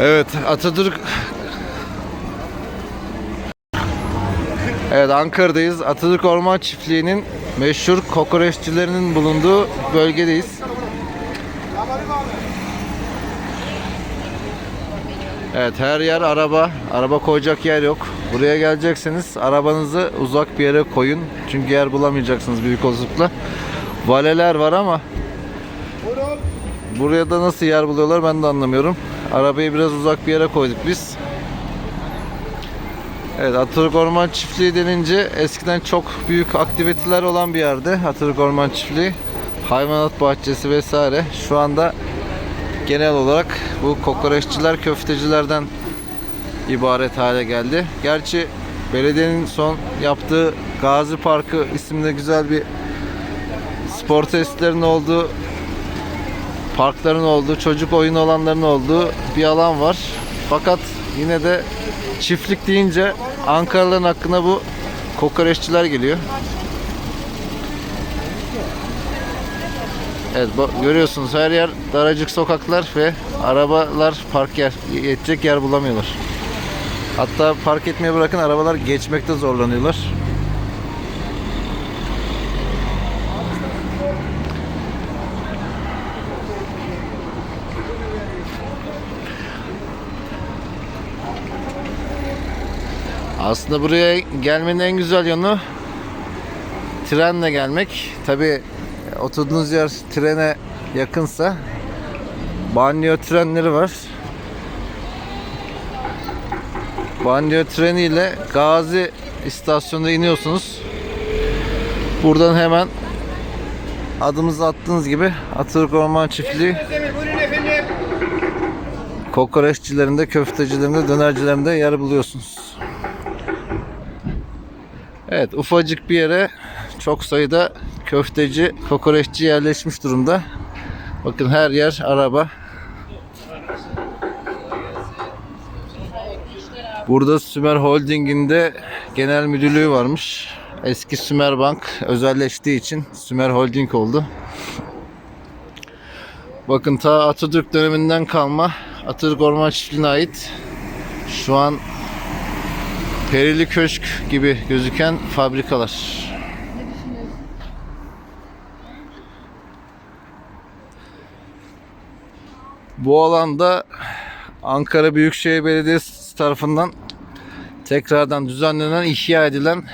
Evet Atatürk Evet Ankara'dayız. Atatürk Orman Çiftliği'nin meşhur kokoreççilerinin bulunduğu bölgedeyiz. Evet her yer araba. Araba koyacak yer yok. Buraya gelecekseniz arabanızı uzak bir yere koyun. Çünkü yer bulamayacaksınız büyük olasılıkla. Valeler var ama buraya da nasıl yer buluyorlar ben de anlamıyorum. Arabayı biraz uzak bir yere koyduk biz. Evet Atatürk Orman Çiftliği denince eskiden çok büyük aktiviteler olan bir yerde Atatürk Orman Çiftliği. Hayvanat bahçesi vesaire. Şu anda genel olarak bu kokoreççiler köftecilerden ibaret hale geldi. Gerçi belediyenin son yaptığı Gazi Parkı isimli güzel bir spor testlerinin olduğu parkların olduğu, çocuk oyun alanlarının olduğu bir alan var. Fakat yine de çiftlik deyince Ankaralıların hakkında bu kokoreççiler geliyor. Evet görüyorsunuz her yer daracık sokaklar ve arabalar park yer, edecek yer bulamıyorlar. Hatta park etmeyi bırakın arabalar geçmekte zorlanıyorlar. Aslında buraya gelmenin en güzel yanı trenle gelmek. Tabi oturduğunuz yer trene yakınsa banyo trenleri var. Banyo treniyle Gazi istasyonuna iniyorsunuz. Buradan hemen adımızı attığınız gibi Atatürk Orman Çiftliği kokoreççilerinde, köftecilerinde, dönercilerinde yer buluyorsunuz. Evet ufacık bir yere çok sayıda köfteci, kokoreççi yerleşmiş durumda. Bakın her yer araba. Burada Sümer Holding'in de genel müdürlüğü varmış. Eski Sümer Bank özelleştiği için Sümer Holding oldu. Bakın ta Atatürk döneminden kalma Atatürk Orman Çiftliği'ne ait şu an Perili Köşk gibi gözüken fabrikalar. Bu alanda Ankara Büyükşehir Belediyesi tarafından tekrardan düzenlenen, ihya edilen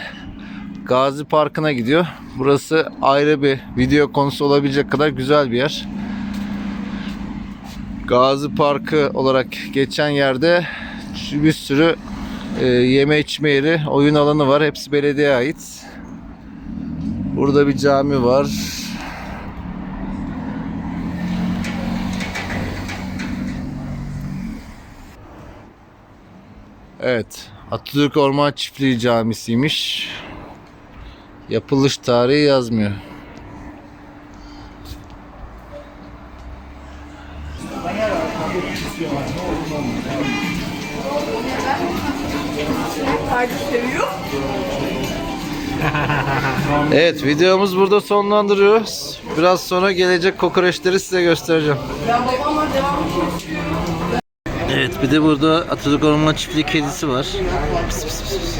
Gazi Parkı'na gidiyor. Burası ayrı bir video konusu olabilecek kadar güzel bir yer. Gazi Parkı olarak geçen yerde bir sürü e, yeme içme yeri, oyun alanı var. Hepsi belediyeye ait. Burada bir cami var. Evet. Atatürk Orman Çiftliği Camisi'ymiş. Yapılış tarihi yazmıyor. Evet videomuz burada sonlandırıyoruz. Biraz sonra gelecek kokoreçleri size göstereceğim. Evet bir de burada Atatürk Orman Çiftliği kedisi var. Pıs pıs pıs pıs.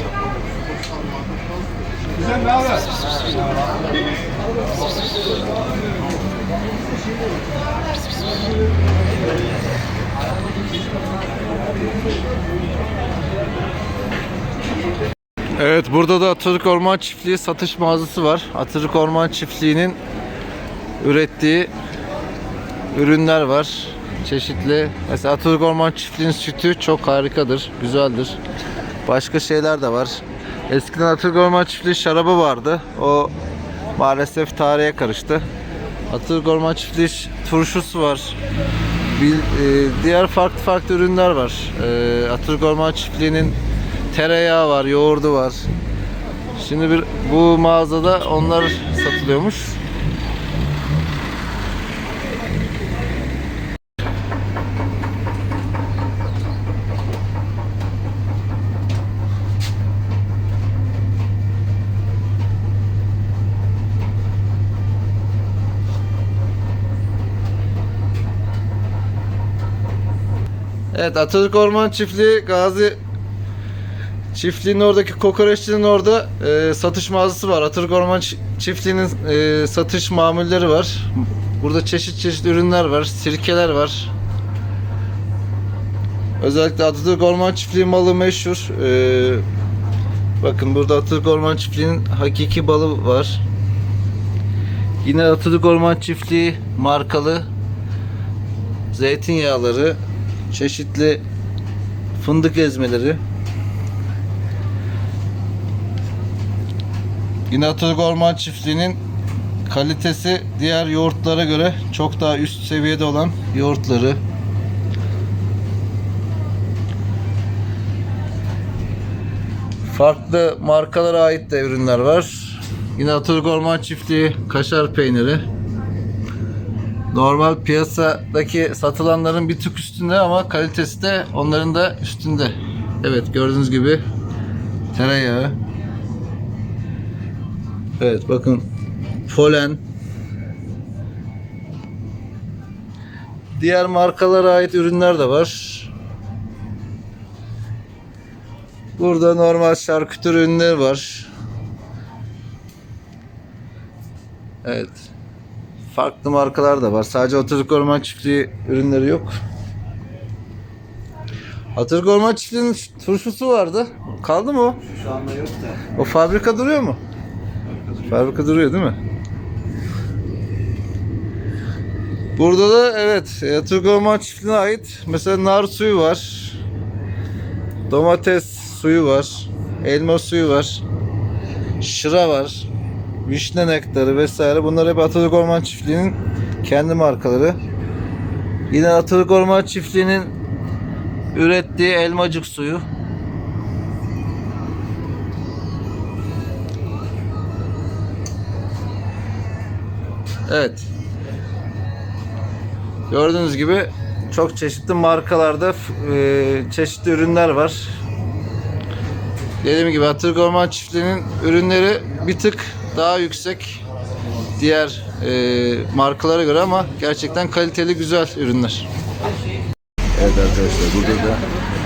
Evet burada da Atatürk Orman Çiftliği satış mağazası var. Atatürk Orman Çiftliği'nin ürettiği ürünler var. Çeşitli. Mesela Atatürk Orman Çiftliği'nin sütü çok harikadır, güzeldir. Başka şeyler de var. Eskiden Atatürk Orman Çiftliği şarabı vardı. O maalesef tarihe karıştı. Atatürk Orman Çiftliği turşusu var. Bir, e, diğer farklı farklı ürünler var. E, Atatürk Orman Çiftliği'nin tereyağı var, yoğurdu var. Şimdi bir bu mağazada onlar satılıyormuş. Evet Atatürk Orman Çiftliği Gazi Çiftliğin oradaki kokoreççinin orada e, satış mağazası var. Atatürk Orman Çi- Çiftliği'nin e, satış mamulleri var. Burada çeşit çeşit ürünler var. Sirkeler var. Özellikle Atatürk Orman Çiftliği malı meşhur. E, bakın burada Atatürk Orman Çiftliği'nin hakiki balı var. Yine Atatürk Orman Çiftliği markalı zeytinyağları, çeşitli fındık ezmeleri. Atatürk Orman Çiftliği'nin kalitesi diğer yoğurtlara göre çok daha üst seviyede olan yoğurtları. Farklı markalara ait de ürünler var. Yine Atatürk Orman Çiftliği kaşar peyniri. Normal piyasadaki satılanların bir tık üstünde ama kalitesi de onların da üstünde. Evet gördüğünüz gibi tereyağı. Evet bakın polen. Diğer markalara ait ürünler de var. Burada normal şarküteri ürünleri var. Evet. Farklı markalar da var. Sadece Atatürk Orman Çiftliği ürünleri yok. Atatürk Orman Çiftliği'nin turşusu vardı. Kaldı mı o? Şu anda yok da. O fabrika duruyor mu? Fabrika duruyor değil mi? Burada da evet e, Atatürk Orman Çiftliği'ne ait mesela nar suyu var. Domates suyu var. Elma suyu var. Şıra var. Vişne nektarı vesaire. Bunlar hep Atatürk Orman Çiftliği'nin kendi markaları. Yine Atatürk Orman Çiftliği'nin ürettiği elmacık suyu. Evet. Gördüğünüz gibi çok çeşitli markalarda e, çeşitli ürünler var. Dediğim gibi Atatürk Orman Çiftliği'nin ürünleri bir tık daha yüksek diğer e, markalara göre ama gerçekten kaliteli güzel ürünler. Evet arkadaşlar burada da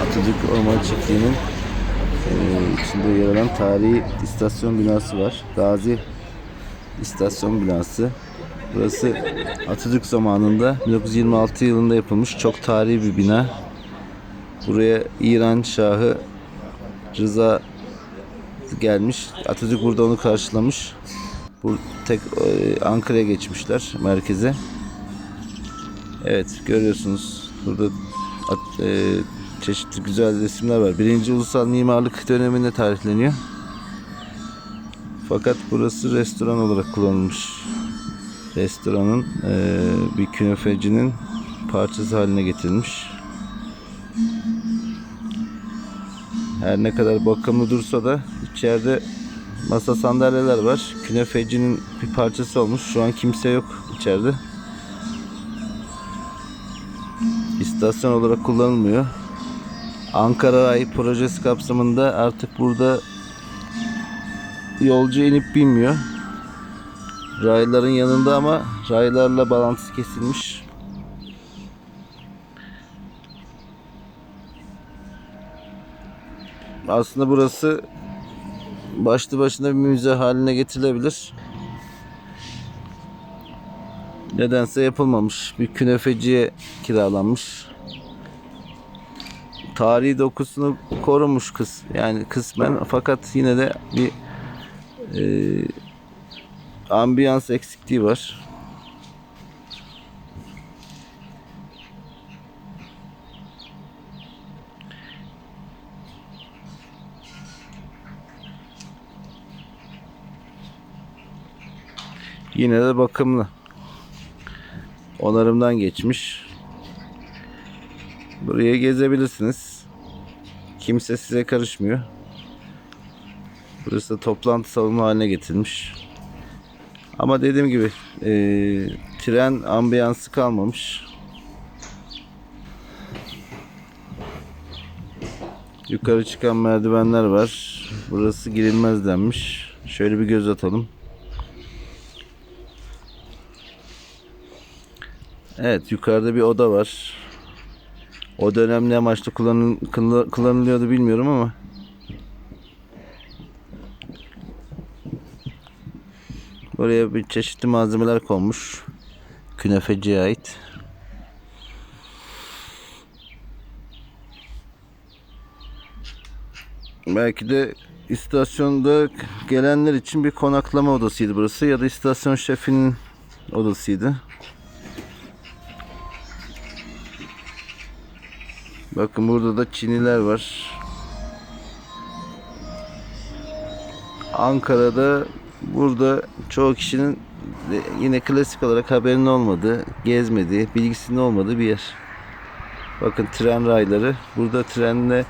Atatürk Orman Çiftliği'nin e, içinde yer alan tarihi istasyon binası var. Gazi istasyon binası. Burası Atatürk zamanında 1926 yılında yapılmış çok tarihi bir bina. Buraya İran Şahı Rıza gelmiş. Atatürk burada onu karşılamış. Bu tek e, Ankara'ya geçmişler merkeze. Evet görüyorsunuz burada at- e, çeşitli güzel resimler var. Birinci ulusal mimarlık döneminde tarihleniyor. Fakat burası restoran olarak kullanılmış. Restoranın e, bir künefecinin parçası haline getirilmiş. Her ne kadar bakımlı dursa da içeride masa sandalyeler var. Künefecinin bir parçası olmuş. Şu an kimse yok içeride. istasyon olarak kullanılmıyor. Ankara Ray projesi kapsamında artık burada yolcu inip binmiyor. Rayların yanında ama raylarla bağlantısı kesilmiş. Aslında burası başlı başına bir müze haline getirilebilir. Nedense yapılmamış. Bir künefeciye kiralanmış. Tarihi dokusunu korumuş kız yani kısmen fakat yine de bir e, ambiyans eksikliği var. Yine de bakımlı onarımdan geçmiş. Buraya gezebilirsiniz. Kimse size karışmıyor. Burası toplantı salonu haline getirilmiş. Ama dediğim gibi e, tren ambiyansı kalmamış. Yukarı çıkan merdivenler var. Burası girilmez denmiş. Şöyle bir göz atalım. Evet yukarıda bir oda var. O dönem ne amaçla kullanıl, kullan- kullanılıyordu bilmiyorum ama Buraya bir çeşitli malzemeler konmuş. Künefeciye ait. Belki de istasyonda gelenler için bir konaklama odasıydı burası ya da istasyon şefinin odasıydı. Bakın burada da Çiniler var. Ankara'da burada çoğu kişinin yine klasik olarak haberinin olmadığı, gezmediği, bilgisinin olmadığı bir yer. Bakın tren rayları. Burada trenle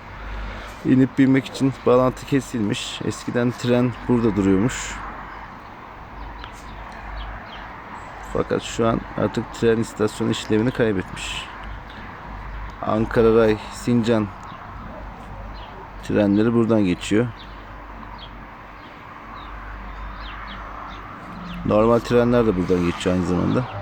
inip binmek için bağlantı kesilmiş. Eskiden tren burada duruyormuş. Fakat şu an artık tren istasyonu işlevini kaybetmiş. Ankara Ray, Sincan trenleri buradan geçiyor. Normal trenler de buradan geçiyor aynı zamanda.